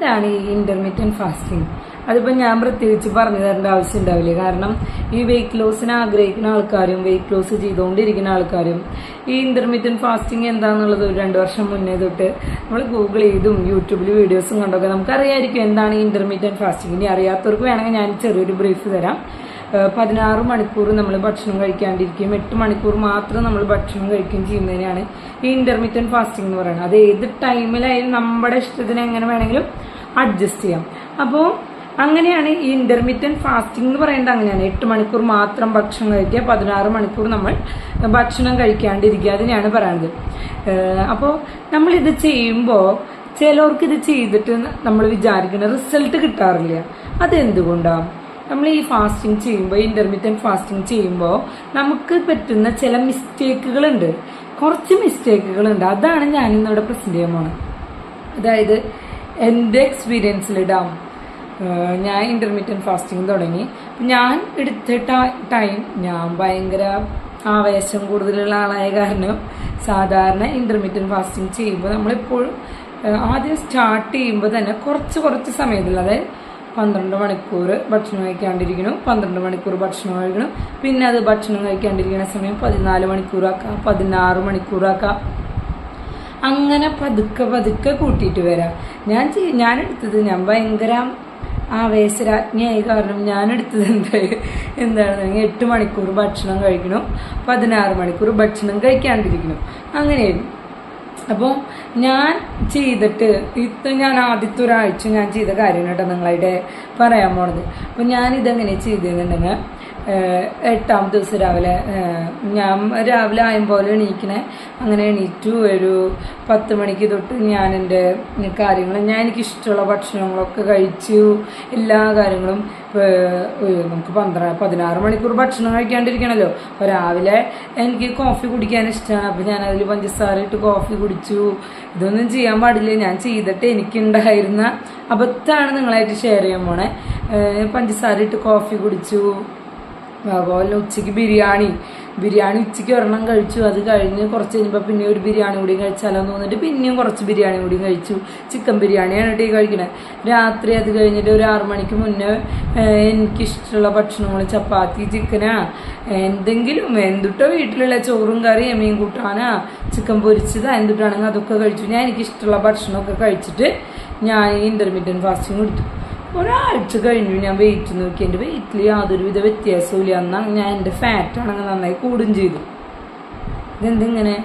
എന്താണ് ഈ intermediate fasting അതിപ്പോൾ ഞാൻ പ്രത്യേകിച്ച് പറഞ്ഞു തരേണ്ട ആവശ്യം ഉണ്ടാവില്ല. കാരണം ഈ വെയിറ്റ് ലോസിന് ആഗ്രഹിക്കുന്ന ആൾക്കാരും വെയിറ്റ് ലോസ് ചെയ്തുകൊണ്ടിരിക്കുന്ന ആൾക്കാരും ഈ ഇന്റർമീഡിയറ്റ് ഫാസ്റ്റിംഗ് എന്താണെന്നുള്ളത് ഒരു രണ്ട് വർഷം മുന്നേ തൊട്ട് നമ്മൾ ഗൂഗിൾ ചെയ്തും യൂട്യൂബിൽ വീഡിയോസും കണ്ടൊക്കെ നമുക്കറിയായിരിക്കും എന്താണ് ഈ ഇന്റർമീഡിയറ്റ് ഫാസ്റ്റിംഗ് ഇനി അറിയാത്തവർക്ക് വേണമെങ്കിൽ ഞാൻ ചെറിയൊരു ബ്രീഫ് തരാം. പതിനാറ് മണിക്കൂർ നമ്മൾ ഭക്ഷണം കഴിക്കാണ്ടിരിക്കുകയും എട്ട് മണിക്കൂർ മാത്രം നമ്മൾ ഭക്ഷണം കഴിക്കുകയും ചെയ്യുന്നതിനാണ് ഈ ഇന്റർമീഡിയറ്റ് ഫാസ്റ്റിംഗ് എന്ന് പറയുന്നത്. അത് ഏത് ടൈമിലായാലും നമ്മുടെ ഇഷ്ടത്തിന് എങ്ങനെ വേണമെങ്കിലും അഡ്ജസ്റ്റ് ചെയ്യാം. അപ്പോൾ അങ്ങനെയാണ് ഈ ഇന്റർമീഡിയറ്റ് ഫാസ്റ്റിംഗ് എന്ന് പറയുന്നത് അങ്ങനെയാണ്. എട്ട് മണിക്കൂർ മാത്രം ഭക്ഷണം കഴിക്കുക പതിനാറ് മണിക്കൂർ നമ്മൾ ഭക്ഷണം കഴിക്കാണ്ടിരിക്കുക. അതിനെയാണ് പറയുന്നത് അപ്പോൾ നമ്മളിത് ചെയ്യുമ്പോൾ ചിലർക്ക് ഇത് ചെയ്തിട്ട് നമ്മൾ വിചാരിക്കുന്ന റിസൾട്ട് കിട്ടാറില്ല. അതെന്തുകൊണ്ടാണ് നമ്മൾ ഈ ഫാസ്റ്റിംഗ് ചെയ്യുമ്പോൾ ഇന്റർമീഡിയൻ ഫാസ്റ്റിംഗ് ചെയ്യുമ്പോൾ നമുക്ക് പറ്റുന്ന ചില മിസ്റ്റേക്കുകളുണ്ട് കുറച്ച് മിസ്റ്റേക്കുകളുണ്ട് അതാണ് ഞാനിന്നിവിടെ പ്രസന്റ് ചെയ്യാൻ പോണത്. അതായത് എന്റെ എക്സ്പീരിയൻസിലിടാം ഞാൻ ഇന്റർമീഡിയറ്റ് ഫാസ്റ്റിംഗ് തുടങ്ങി. ഞാൻ എടുത്ത ടൈം ഞാൻ ഭയങ്കര ആവേശം കൂടുതലുള്ള ആളായ കാരണം സാധാരണ ഇന്റർമീഡിയറ്റ് ഫാസ്റ്റിംഗ് ചെയ്യുമ്പോൾ നമ്മളെപ്പോഴും ആദ്യം സ്റ്റാർട്ട് ചെയ്യുമ്പോൾ തന്നെ കുറച്ച് കുറച്ച് സമയത്തിൽ അതായത് പന്ത്രണ്ട് മണിക്കൂർ ഭക്ഷണം കഴിക്കാണ്ടിരിക്കണം പന്ത്രണ്ട് മണിക്കൂർ ഭക്ഷണം കഴിക്കണം. പിന്നെ അത് ഭക്ഷണം കഴിക്കാണ്ടിരിക്കുന്ന സമയം പതിനാല് മണിക്കൂറാക്കാം പതിനാറ് മണിക്കൂറാക്കാം. അങ്ങനെ പതുക്കെ പതുക്കെ കൂട്ടിയിട്ട് വരാം. ഞാൻ ഞാനെടുത്തത് ഞാൻ ഭയങ്കര ആവേശരാജ്ഞയായി കാരണം ഞാൻ എടുത്തത് എന്താ? എന്താണെന്ന് എട്ട് മണിക്കൂർ ഭക്ഷണം കഴിക്കണം പതിനാറ് മണിക്കൂർ ഭക്ഷണം കഴിക്കാണ്ടിരിക്കണം. അങ്ങനെയായിരുന്നു. അപ്പോൾ ഞാൻ ചെയ്തിട്ട് ഇത് ഞാൻ ആദ്യത്തെ ഒരാഴ്ച ഞാൻ ചെയ്ത കാര്യം കേട്ടോ നിങ്ങളായിട്ട് പറയാൻ പോണത്. അപ്പോൾ ഞാൻ ഇതെങ്ങനെ ഏഹ് എട്ടാം ദിവസം രാവിലെ ഞാൻ രാവിലെ ആയും പോലെ എണീക്കണേ. അങ്ങനെ എണീറ്റു ഒരു പത്ത് മണിക്ക് തൊട്ട് ഞാൻ എന്റെ കാര്യങ്ങൾ ഞാൻ എനിക്കിഷ്ടമുള്ള ഭക്ഷണങ്ങളൊക്കെ കഴിച്ചു. എല്ലാ കാര്യങ്ങളും നമുക്ക് പന്ത്രണ്ട് പതിനാറ് മണിക്കൂർ ഭക്ഷണം കഴിക്കാണ്ടിരിക്കണമല്ലോ അപ്പോൾ രാവിലെ എനിക്ക് കോഫി കുടിക്കാൻ ഇഷ്ടമാണ് അപ്പോൾ ഞാൻ അതിൽ പഞ്ചസാര ഇട്ട് കോഫി കുടിച്ചു. ഇതൊന്നും ചെയ്യാൻ പാടില്ല. ഞാൻ ചെയ്തിട്ട് എനിക്കുണ്ടായിരുന്ന അബദ്ധമാണ് നിങ്ങളായിട്ട് ഷെയർ ചെയ്യാൻ പോണേ. പഞ്ചസാര ഇട്ട് കോഫി കുടിച്ചു. അതുപോലെ ഉച്ചയ്ക്ക് ബിരിയാണി. ബിരിയാണി ഉച്ചയ്ക്ക് ഒരെണ്ണം കഴിച്ചു. അത് കഴിഞ്ഞ് കുറച്ച് കഴിഞ്ഞപ്പോൾ പിന്നെ ഒരു ബിരിയാണി കൂടി കഴിച്ചാലോ എന്ന് തോന്നിട്ട് പിന്നെയും കുറച്ച് ബിരിയാണി കൂടി കഴിച്ചു. ചിക്കൻ ബിരിയാണിയാണ് കേട്ടോ ഈ കഴിക്കണത്. രാത്രി അത് കഴിഞ്ഞിട്ട് ഒരു ആറു മണിക്ക് മുന്നേ എനിക്കിഷ്ടമുള്ള ഭക്ഷണങ്ങൾ ചപ്പാത്തി ചിക്കനാ. എന്തെങ്കിലും എന്തുട്ടോ വീട്ടിലുള്ള ചോറും കറിയും മീൻ കൂട്ടാനാ ചിക്കൻ പൊരിച്ചതാ എന്തുട്ടാണെങ്കിൽ അതൊക്കെ കഴിച്ചു. ഞാൻ എനിക്കിഷ്ടമുള്ള ഭക്ഷണമൊക്കെ കഴിച്ചിട്ട് ഞാൻ ഇന്റർമീഡിയറ്റ് ഫാസ്റ്റിംഗ് എടുത്തു. ഒരാഴ്ച കഴിഞ്ഞു ഞാൻ വെയിറ്റ് നോക്കി. എന്റെ വെയിറ്റിൽ യാതൊരുവിധ വ്യത്യാസവും ഇല്ല. എന്നാൽ ഞാൻ എന്റെ ഫാറ്റ് ആണെങ്കിൽ നന്നായി കൂടും ചെയ്തു. ഇതെന്തിങ്ങനെ?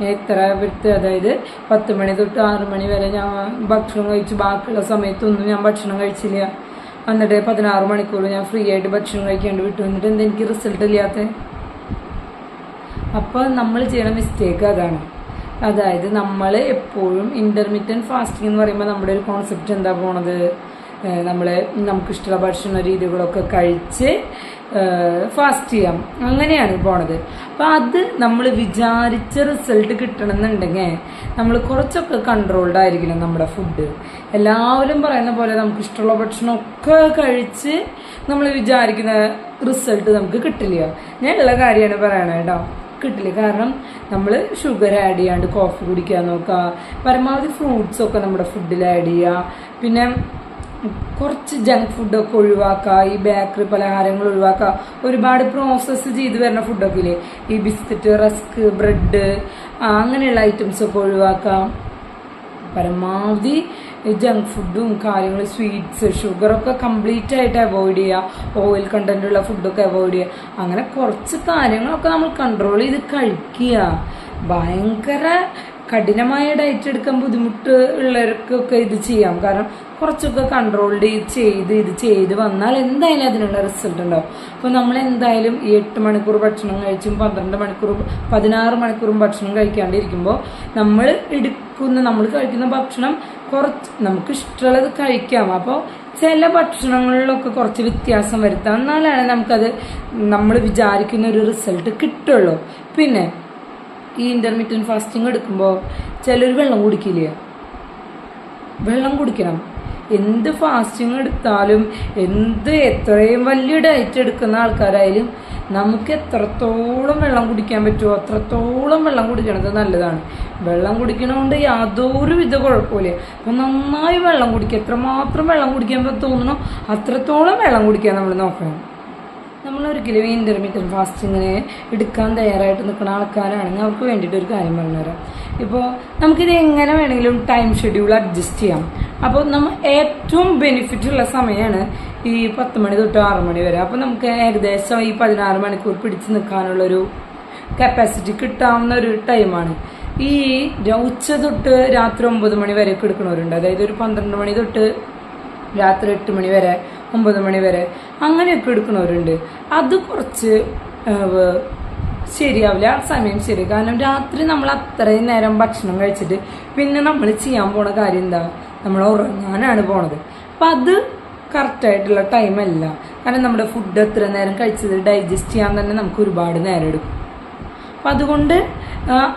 എത്ര വിട്ട് അതായത് പത്ത് മണി തൊട്ട് ആറ് മണി വരെ ഞാൻ ഭക്ഷണം കഴിച്ചു. ബാക്കിയുള്ള സമയത്തൊന്നും ഞാൻ ഭക്ഷണം കഴിച്ചില്ല. എന്നിട്ട് പതിനാറ് മണിക്കൂർ ഞാൻ ഫ്രീ ആയിട്ട് ഭക്ഷണം കഴിക്കാണ്ട് വിട്ടു. എന്നിട്ട് എന്താ എനിക്ക് റിസൾട്ട് ഇല്ലാത്ത? അപ്പോൾ നമ്മൾ ചെയ്യണ മിസ്റ്റേക്ക് അതാണ്. അതായത് നമ്മൾ എപ്പോഴും ഇന്റർമീഡിയൻ ഫാസ്റ്റിംഗ് എന്ന് പറയുമ്പോൾ നമ്മുടെ ഒരു കോൺസെപ്റ്റ് എന്താ പോണത്? നമ്മൾ നമുക്കിഷ്ടമുള്ള ഭക്ഷണ രീതികളൊക്കെ കഴിച്ച് ഫാസ്റ്റ് ചെയ്യാം. അങ്ങനെയാണ് പോണത്. അപ്പം അത് നമ്മൾ വിചാരിച്ച റിസൾട്ട് കിട്ടണമെന്നുണ്ടെങ്കിൽ നമ്മൾ കുറച്ചൊക്കെ കൺട്രോൾഡ് ആയിരിക്കണം നമ്മുടെ ഫുഡ് എല്ലാവരും പറയുന്ന പോലെ നമുക്ക് ഇഷ്ടമുള്ള ഭക്ഷണമൊക്കെ കഴിച്ച് നമ്മൾ വിചാരിക്കുന്ന റിസൾട്ട് നമുക്ക് കിട്ടില്ല. ഞാൻ ഉള്ള കാര്യമാണ് പറയണത് കേട്ടോ കിട്ടില്ല. കാരണം നമ്മൾ ഷുഗർ ആഡ് ചെയ്യാണ്ട് കോഫി കുടിക്കാൻ നോക്കുക പരമാവധി ഫ്രൂട്ട്സ് ഒക്കെ നമ്മുടെ ഫുഡിൽ ആഡ് ചെയ്യുക പിന്നെ കുറച്ച് ജങ്ക് ഫുഡൊക്കെ ഒഴിവാക്കുക ഈ ബേക്കറി പലഹാരങ്ങൾ ഒഴിവാക്കുക ഒരുപാട് പ്രോസസ്സ് ചെയ്ത് വരുന്ന ഫുഡൊക്കെ ഇല്ലേ? ഈ ബിസ്ക്കറ്റ് റസ്ക് ബ്രെഡ് അങ്ങനെയുള്ള ഐറ്റംസ് ഒക്കെ ഒഴിവാക്കാം. പരമാവധി ജങ്ക് ഫുഡും കാര്യങ്ങളും സ്വീറ്റ്സ് ഷുഗറൊക്കെ കംപ്ലീറ്റ് ആയിട്ട് അവോയ്ഡ് ചെയ്യുക ഓയിൽ കണ്ടന്റുള്ള ഫുഡൊക്കെ അവോയ്ഡ് ചെയ്യുക അങ്ങനെ കുറച്ച് കാര്യങ്ങളൊക്കെ നമ്മൾ കൺട്രോൾ ചെയ്ത് കഴിക്കുക. ഭയങ്കര കഠിനമായ ഡയറ്റ് എടുക്കാൻ ബുദ്ധിമുട്ട് ഉള്ളവർക്കൊക്കെ ഇത് ചെയ്യാം. കാരണം കുറച്ചൊക്കെ കൺട്രോൾഡ് ചെയ്ത് ഇത് ചെയ്ത് വന്നാൽ എന്തായാലും അതിനുള്ള റിസൾട്ട് ഉണ്ടാവും. അപ്പോൾ നമ്മൾ എന്തായാലും ഈ എട്ട് മണിക്കൂർ ഭക്ഷണം കഴിച്ചും പന്ത്രണ്ട് മണിക്കൂർ പതിനാറ് മണിക്കൂറും ഭക്ഷണം കഴിക്കാണ്ടിരിക്കുമ്പോൾ നമ്മൾ എടുക്കുന്ന നമ്മൾ കഴിക്കുന്ന ഭക്ഷണം കുറച്ച് നമുക്ക് ഇഷ്ടമുള്ളത് കഴിക്കാം. അപ്പോൾ ചില ഭക്ഷണങ്ങളിലൊക്കെ കുറച്ച് വ്യത്യാസം വരുത്താം. എന്നാലാണ് നമുക്കത് നമ്മൾ വിചാരിക്കുന്ന ഒരു റിസൾട്ട് കിട്ടുള്ളൂ. പിന്നെ ഈ ഇന്റർമീഡിയറ്റ് ഫാസ്റ്റിംഗ് എടുക്കുമ്പോൾ ചിലർ വെള്ളം കുടിക്കില്ലേ? വെള്ളം കുടിക്കണം. എന്ത് ഫാസ്റ്റിംഗ് എടുത്താലും എന്ത് എത്രയും വലിയ ഡയറ്റ് എടുക്കുന്ന ആൾക്കാരായാലും നമുക്ക് എത്രത്തോളം വെള്ളം കുടിക്കാൻ പറ്റുമോ അത്രത്തോളം വെള്ളം കുടിക്കണത് നല്ലതാണ്. വെള്ളം കുടിക്കണതുകൊണ്ട് യാതൊരു വിധ കുഴപ്പമില്ല അപ്പം നന്നായി വെള്ളം കുടിക്കുക. എത്രമാത്രം വെള്ളം കുടിക്കാൻ തോന്നണോ അത്രത്തോളം വെള്ളം കുടിക്കാൻ നമ്മൾ നോക്കണം. നമ്മൾ ഒരിക്കലും ഈ ഇന്റർമീഡിയറ്റ് ഫാസ്റ്റിങ്ങിനെ എടുക്കാൻ തയ്യാറായിട്ട് നിൽക്കുന്ന ആൾക്കാരാണെങ്കിൽ അവർക്ക് വേണ്ടിയിട്ട് ഒരു കാര്യം പറഞ്ഞുതരാം ഇപ്പോൾ നമുക്കിത് എങ്ങനെ വേണമെങ്കിലും ടൈം ഷെഡ്യൂൾ അഡ്ജസ്റ്റ് ചെയ്യാം. അപ്പോൾ നമ്മൾ ഏറ്റവും ബെനിഫിറ്റ് ഉള്ള സമയമാണ് ഈ പത്ത് മണി തൊട്ട് ആറ് മണി വരെ. അപ്പോൾ നമുക്ക് ഏകദേശം ഈ പതിനാറ് മണിക്കൂർ പിടിച്ച് നിൽക്കാനുള്ളൊരു കപ്പാസിറ്റി കിട്ടാവുന്ന ഒരു ടൈമാണ് ഈ ഉച്ച തൊട്ട് രാത്രി ഒമ്പത് മണി വരെയൊക്കെ എടുക്കുന്നവരുണ്ട്. അതായത് ഒരു പന്ത്രണ്ട് മണി തൊട്ട് രാത്രി എട്ട് മണി വരെ ഒമ്പത് മണി വരെ. അങ്ങനെയൊക്കെ എടുക്കുന്നവരുണ്ട്. അത് കുറച്ച് ശരിയാവില്ല ആ സമയം ശരി. കാരണം രാത്രി നമ്മൾ അത്രയും നേരം ഭക്ഷണം കഴിച്ചിട്ട് പിന്നെ നമ്മൾ ചെയ്യാൻ പോണ കാര്യം എന്താ? നമ്മൾ ഉറങ്ങാനാണ് പോണത്. അപ്പം അത് കറക്റ്റായിട്ടുള്ള ടൈമല്ല കാരണം നമ്മുടെ ഫുഡ് എത്ര നേരം കഴിച്ചത് ഡൈജസ്റ്റ് ചെയ്യാൻ തന്നെ നമുക്ക് ഒരുപാട് നേരം എടുക്കും. അപ്പം അതുകൊണ്ട്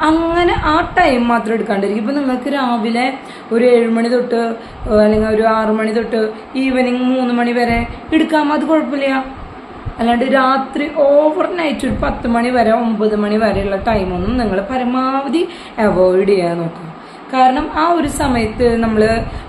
അങ്ങനെ ആ ടൈം മാത്രം എടുക്കാണ്ടിരിക്കും. ഇപ്പം നിങ്ങൾക്ക് രാവിലെ ഒരു ഏഴ് മണി തൊട്ട് അല്ലെങ്കിൽ ഒരു ആറു മണി തൊട്ട് ഈവനിങ് മൂന്ന് മണി വരെ എടുക്കാം അത് കുഴപ്പമില്ല. അല്ലാണ്ട് രാത്രി ഓവർ നൈറ്റ് ഒരു പത്ത് മണി വരെ ഒമ്പത് മണി വരെയുള്ള ടൈമൊന്നും നിങ്ങൾ പരമാവധി അവോയ്ഡ് ചെയ്യാൻ നോക്കുക. കാരണം ആ ഒരു സമയത്ത് നമ്മൾ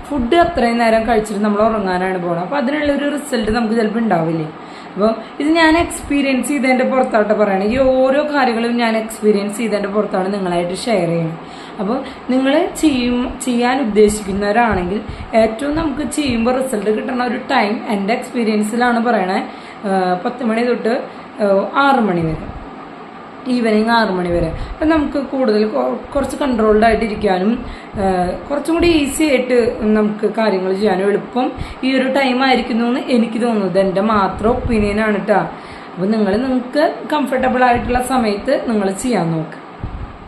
ഫുഡ് അത്രയും നേരം കഴിച്ചിട്ട് നമ്മൾ ഉറങ്ങാനാണ് പോകണം അപ്പോൾ അതിനുള്ളൊരു റിസൾട്ട് നമുക്ക് ചിലപ്പോൾ ഉണ്ടാവില്ലേ? അപ്പോൾ ഇത് ഞാൻ എക്സ്പീരിയൻസ് ചെയ്തതിന്റെ പുറത്താട്ട് പറയണം. ഈ ഓരോ കാര്യങ്ങളും ഞാൻ എക്സ്പീരിയൻസ് ചെയ്തതിന്റെ പുറത്താണ് നിങ്ങളായിട്ട് ഷെയർ ചെയ്യുന്നത് അപ്പോൾ നിങ്ങൾ ചെയ്യും ചെയ്യാൻ ഉദ്ദേശിക്കുന്നവരാണെങ്കിൽ ഏറ്റവും നമുക്ക് ചെയ്യുമ്പോൾ റിസൾട്ട് കിട്ടുന്ന ഒരു ടൈം എന്റെ എക്സ്പീരിയൻസിലാണ് പറയണേ. ആഹ് പത്ത് മണി തൊട്ട് ആറ് മണി വരെ. ഈവനിങ് ആറു മണി വരെ. അപ്പം നമുക്ക് കൂടുതൽ കുറച്ച് കൺട്രോൾഡ് ആയിട്ട് ഇരിക്കാനും കുറച്ചും കൂടി ഈസി ആയിട്ട് നമുക്ക് കാര്യങ്ങൾ ചെയ്യാനും എളുപ്പം ഈ ഒരു ടൈം ആയിരിക്കുന്നു എന്ന് എനിക്ക് തോന്നുന്നത് എന്റെ മാത്രം ഒപ്പീനിയനാണ് കേട്ടോ അപ്പം നിങ്ങൾ നിങ്ങൾക്ക് കംഫർട്ടബിൾ ആയിട്ടുള്ള സമയത്ത് നിങ്ങൾ ചെയ്യാൻ നോക്കുക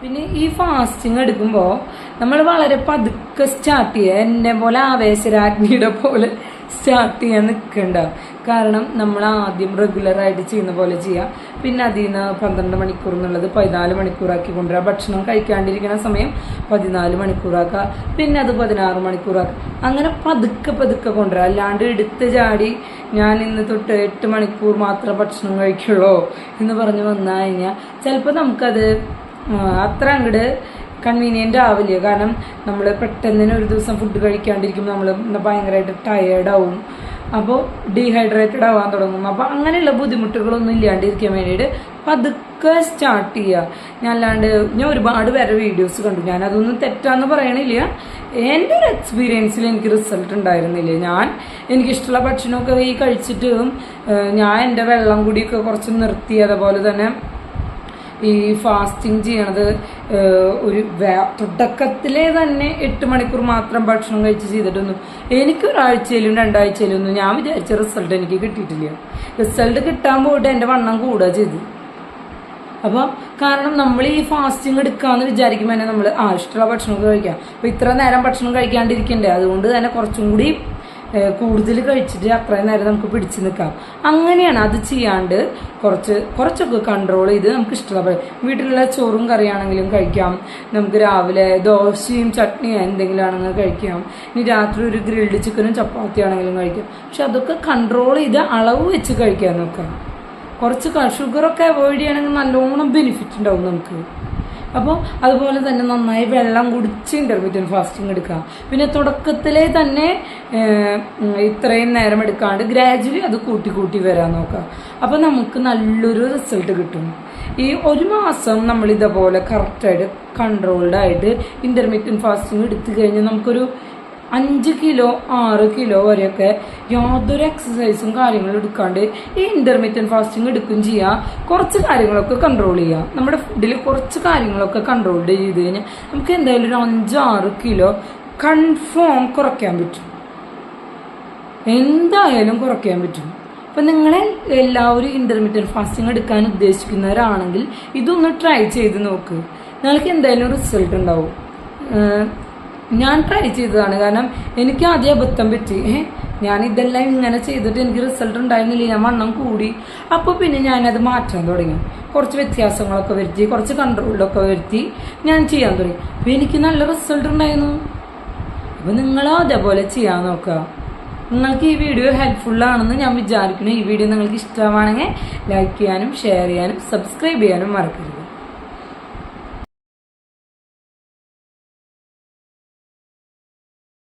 പിന്നെ ഈ ഫാസ്റ്റിംഗ് എടുക്കുമ്പോൾ നമ്മൾ വളരെ പതുക്കെ സ്റ്റാർട്ട് ചെയ്യുക. എന്നെ പോലെ ആവേശരാജ്ഞിയുടെ പോലെ സ്റ്റാർട്ട് ചെയ്യാൻ നിൽക്കണ്ട. കാരണം നമ്മൾ ആദ്യം റെഗുലറായിട്ട് ചെയ്യുന്ന പോലെ ചെയ്യുക പിന്നെ അതിൽ നിന്ന് പന്ത്രണ്ട് മണിക്കൂർ എന്നുള്ളത് പതിനാല് മണിക്കൂറാക്കി കൊണ്ടുവരിക ഭക്ഷണം കഴിക്കാണ്ടിരിക്കുന്ന സമയം പതിനാല് മണിക്കൂറാക്കുക. പിന്നെ അത് പതിനാറ് മണിക്കൂറാക്കുക അങ്ങനെ പതുക്കെ പതുക്കെ കൊണ്ടുവരിക അല്ലാണ്ട് എടുത്ത് ചാടി ഞാൻ ഇന്ന് തൊട്ട് എട്ട് മണിക്കൂർ മാത്രം ഭക്ഷണം കഴിക്കുള്ളൂ എന്ന് പറഞ്ഞ് വന്നു കഴിഞ്ഞാൽ ചിലപ്പോൾ നമുക്കത് അത്ര അങ്ങോട്ട് കൺവീനിയന്റ് ആവില്ല. കാരണം നമ്മൾ പെട്ടെന്ന് തന്നെ ഒരു ദിവസം ഫുഡ് കഴിക്കാണ്ടിരിക്കുമ്പോൾ നമ്മൾ ഭയങ്കരമായിട്ട് ടയേർഡാവും അപ്പോൾ ഡീഹൈഡ്രേറ്റഡ് ആവാൻ തുടങ്ങും. അപ്പോൾ അങ്ങനെയുള്ള ബുദ്ധിമുട്ടുകളൊന്നും ഇല്ലാണ്ടിരിക്കാൻ വേണ്ടിയിട്ട് പതുക്കെ സ്റ്റാർട്ട് ചെയ്യുക ഞാൻ അല്ലാണ്ട് ഞാൻ ഒരുപാട് പേരെ വീഡിയോസ് കണ്ടു. ഞാൻ അതൊന്നും തെറ്റാന്ന് പറയണില്ല. എന്റെ ഒരു എക്സ്പീരിയൻസിൽ എനിക്ക് റിസൾട്ട് ഉണ്ടായിരുന്നില്ല. ഞാൻ എനിക്കിഷ്ടമുള്ള ഭക്ഷണമൊക്കെ ഈ കഴിച്ചിട്ടും ഞാൻ എന്റെ വെള്ളം കുടിയൊക്കെ കുറച്ച് നിർത്തി. അതുപോലെ തന്നെ ഈ ഫാസ്റ്റിംഗ് ചെയ്യണത് ഒരു തുടക്കത്തിലേ തന്നെ എട്ട് മണിക്കൂർ മാത്രം ഭക്ഷണം കഴിച്ച് ചെയ്തിട്ടൊന്നും എനിക്ക് ഒരാഴ്ചയിലും രണ്ടാഴ്ചയിലും ഒന്നും ഞാൻ വിചാരിച്ച റിസൾട്ട് എനിക്ക് കിട്ടിയിട്ടില്ല. റിസൾട്ട് കിട്ടാൻ പോയിട്ട് എന്റെ വണ്ണം കൂടുക ചെയ്തു. അപ്പോൾ കാരണം നമ്മൾ ഈ ഫാസ്റ്റിംഗ് എടുക്കാമെന്ന് വിചാരിക്കുമ്പോൾ തന്നെ നമ്മൾ ആ ഇഷ്ടമുള്ള ഭക്ഷണമൊക്കെ കഴിക്കാം. അപ്പോൾ ഇത്ര നേരം ഭക്ഷണം കഴിക്കാണ്ടിരിക്കണ്ടേ? അതുകൊണ്ട് തന്നെ കുറച്ചും കൂടി കൂടുതൽ കഴിച്ചിട്ട് അത്രയും നേരം നമുക്ക് പിടിച്ചു നിൽക്കാം അങ്ങനെയാണ് അത് ചെയ്യാണ്ട് കുറച്ച് കുറച്ചൊക്കെ കൺട്രോൾ ചെയ്ത് നമുക്ക് ഇഷ്ടമുള്ള വീട്ടിലുള്ള ചോറും കറിയാണെങ്കിലും കഴിക്കാം. നമുക്ക് രാവിലെ ദോശയും ചട്നിയോ എന്തെങ്കിലും ആണെങ്കിലും കഴിക്കാം. ഇനി രാത്രി ഒരു ഗ്രിൽഡ് ചിക്കനും ചപ്പാത്തി ആണെങ്കിലും കഴിക്കാം. പക്ഷെ അതൊക്കെ കൺട്രോൾ ചെയ്ത് അളവ് വെച്ച് കഴിക്കാൻ നോക്കാം. കുറച്ച് ഷുഗറൊക്കെ അവോയ്ഡ് ചെയ്യണമെങ്കിൽ നല്ലോണം ബെനിഫിറ്റ് ഉണ്ടാവും നമുക്ക്. അപ്പോൾ അതുപോലെ തന്നെ നന്നായി വെള്ളം കുടിച്ച് ഇന്റർമീഡിയറ്റ് ഫാസ്റ്റിംഗ് എടുക്കുക. പിന്നെ തുടക്കത്തിലെ തന്നെ ഇത്രയും നേരം എടുക്കാണ്ട് ഗ്രാജുവലി അത് കൂട്ടി കൂട്ടി വരാൻ നോക്കുക. അപ്പോൾ നമുക്ക് നല്ലൊരു റിസൾട്ട് കിട്ടും. ഈ ഒരു മാസം നമ്മൾ ഇതേപോലെ കറക്റ്റായിട്ട് കൺട്രോൾഡ് ആയിട്ട് ഇന്റർമീഡിയറ്റ് ഫാസ്റ്റിംഗ് എടുത്തു കഴിഞ്ഞാൽ നമുക്കൊരു അഞ്ച് കിലോ ആറ് കിലോ വരെയൊക്കെ യാതൊരു എക്സസൈസും കാര്യങ്ങളും എടുക്കാണ്ട് ഈ ഇന്റർമീഡിയറ്റ് ഫാസ്റ്റിംഗ് എടുക്കുകയും ചെയ്യാം. കുറച്ച് കാര്യങ്ങളൊക്കെ കൺട്രോൾ ചെയ്യാം. നമ്മുടെ ഫുഡിൽ കുറച്ച് കാര്യങ്ങളൊക്കെ കൺട്രോൾ ചെയ്ത് കഴിഞ്ഞാൽ നമുക്ക് എന്തായാലും ഒരു അഞ്ച് ആറ് കിലോ കൺഫേം കുറയ്ക്കാൻ പറ്റും. എന്തായാലും കുറയ്ക്കാൻ പറ്റും. അപ്പം നിങ്ങളെ എല്ലാവരും ഇന്റർമീഡിയറ്റ് ഫാസ്റ്റിംഗ് എടുക്കാൻ ഉദ്ദേശിക്കുന്നവരാണെങ്കിൽ ഇതൊന്ന് ട്രൈ ചെയ്ത് നോക്ക്. നിങ്ങൾക്ക് എന്തായാലും റിസൾട്ട് ഉണ്ടാവും. ഞാൻ ട്രൈ ചെയ്തതാണ്. കാരണം എനിക്ക് ആദ്യം അബദ്ധം പറ്റി. ഞാൻ ഇതെല്ലാം ഇങ്ങനെ ചെയ്തിട്ട് എനിക്ക് റിസൾട്ട് ഉണ്ടായിരുന്നില്ല. ഞാൻ വണ്ണം കൂടി. അപ്പോൾ പിന്നെ ഞാനത് മാറ്റാൻ തുടങ്ങി. കുറച്ച് വ്യത്യാസങ്ങളൊക്കെ വരുത്തി കുറച്ച് കൺട്രോളിലൊക്കെ വരുത്തി ഞാൻ ചെയ്യാൻ തുടങ്ങി. അപ്പോൾ എനിക്ക് നല്ല റിസൾട്ട് ഉണ്ടായിരുന്നു. അപ്പോൾ നിങ്ങളും അതേപോലെ ചെയ്യാൻ നോക്കുക. നിങ്ങൾക്ക് ഈ വീഡിയോ ഹെൽപ്ഫുള്ളാണെന്ന് ഞാൻ വിചാരിക്കുന്നു. ഈ വീഡിയോ നിങ്ങൾക്ക് ഇഷ്ടമാണെങ്കിൽ ലൈക്ക് ചെയ്യാനും ഷെയർ ചെയ്യാനും സബ്സ്ക്രൈബ് ചെയ്യാനും മറക്കരുത്.